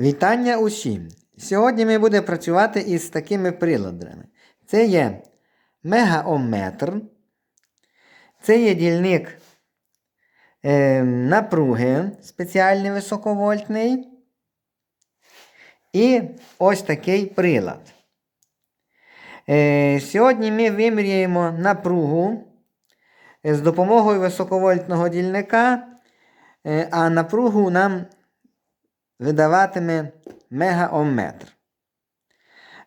Вітання усім! Сьогодні ми будемо працювати із такими приладами. Це є мегаометр, це є дільник е, напруги спеціальний високовольтний. І ось такий прилад. Е, сьогодні ми виміряємо напругу з допомогою високовольтного дільника, е, а напругу нам видаватиме мегаомметр.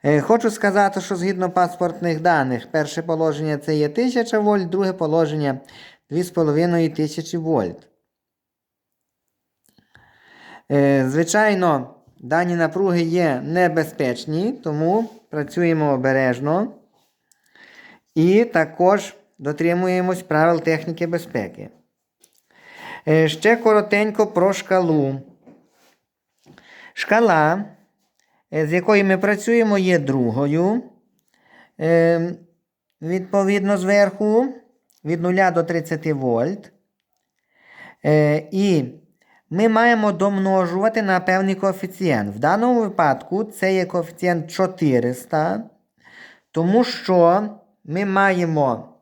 Е, Хочу сказати, що згідно паспортних даних, перше положення це є 1000 вольт, друге положення 2500 вольт. Е, Звичайно, дані напруги є небезпечні, тому працюємо обережно і також дотримуємось правил техніки безпеки. Е, Ще коротенько про шкалу. Шкала, е, з якою ми працюємо, є другою. Е, Відповідно, зверху від 0 до 30 вольт. Е, І ми маємо домножувати на певний коефіцієнт. В даному випадку це є коефіцієнт 400, тому що ми маємо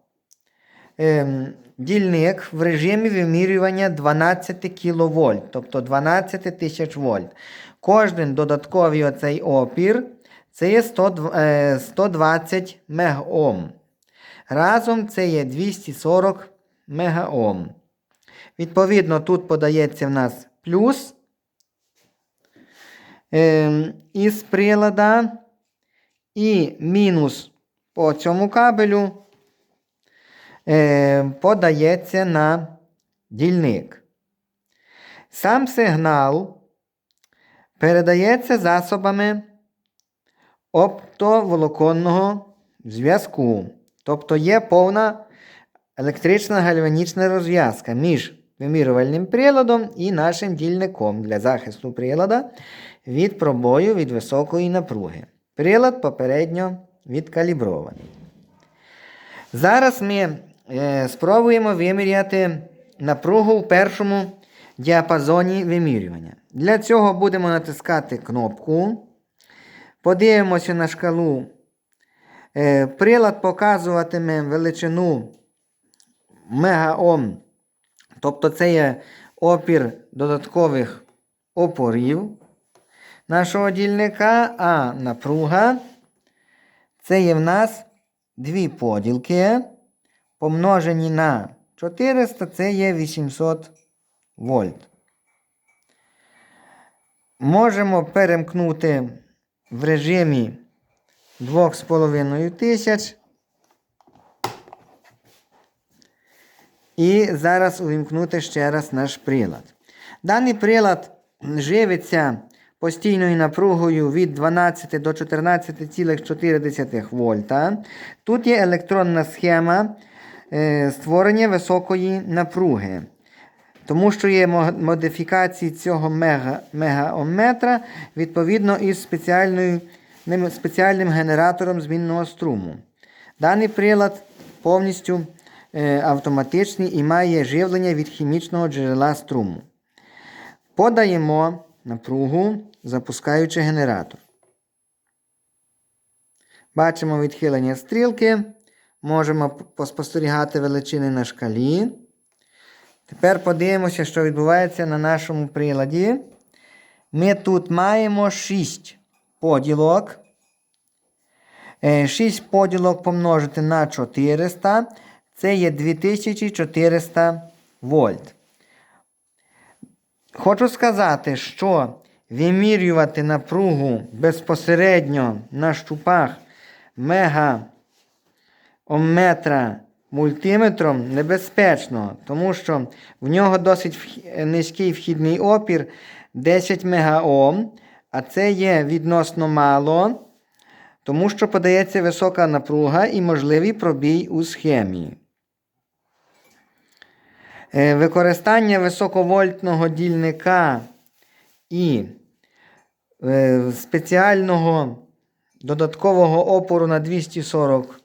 дільник в режимі вимірювання 12 кВт, тобто 12 тисяч вольт. Кожен додатковий оцей опір це є 100, е, 120 мегаом. Разом це є 240 мегаом. Відповідно, тут подається в нас плюс е, із прилада і мінус по цьому кабелю подається на дільник. Сам сигнал передається засобами оптоволоконного зв'язку. Тобто є повна електрична гальванічна розв'язка між вимірювальним приладом і нашим дільником для захисту прилада від пробою від високої напруги. Прилад попередньо відкалібрований. Зараз ми е, спробуємо виміряти напругу в першому діапазоні вимірювання. Для цього будемо натискати кнопку. Подивимося на шкалу. Е, прилад показуватиме величину мегаом. Тобто це є опір додаткових опорів нашого дільника, а напруга це є в нас дві поділки. Помножені на 400 це є 800 вольт. Можемо перемкнути в режимі 2,5 тисяч. І зараз увімкнути ще раз наш прилад. Даний прилад живиться постійною напругою від 12 до 14,4 вольта. Тут є електронна схема створення високої напруги. Тому що є модифікації цього мега, мегаомметра відповідно із спеціальною, спеціальним генератором змінного струму. Даний прилад повністю е, автоматичний і має живлення від хімічного джерела струму. Подаємо напругу, запускаючи генератор. Бачимо відхилення стрілки. Можемо поспостерігати величини на шкалі. Тепер подивимося, що відбувається на нашому приладі. Ми тут маємо 6 поділок. 6 поділок помножити на 400. Це є 2400 вольт. Хочу сказати, що вимірювати напругу безпосередньо на щупах мегаомметра мультиметром небезпечно, тому що в нього досить низький вхідний опір 10 мегаом, а це є відносно мало, тому що подається висока напруга і можливий пробій у схемі. Е, використання високовольтного дільника і е, спеціального додаткового опору на 240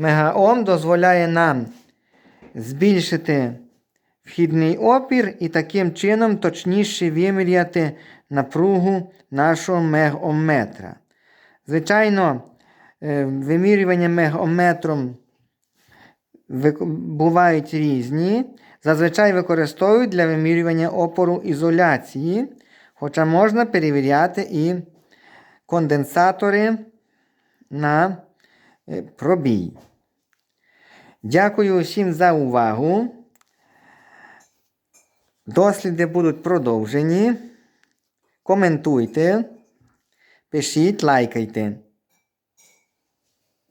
мегаом дозволяє нам збільшити вхідний опір і таким чином точніше виміряти напругу нашого мегометра. Звичайно, е, вимірювання мегометром бувають різні. Зазвичай використовують для вимірювання опору ізоляції, хоча можна перевіряти і конденсатори на е, пробій. Дякую всім за увагу. Досліди будуть продовжені. Коментуйте, пишіть, лайкайте.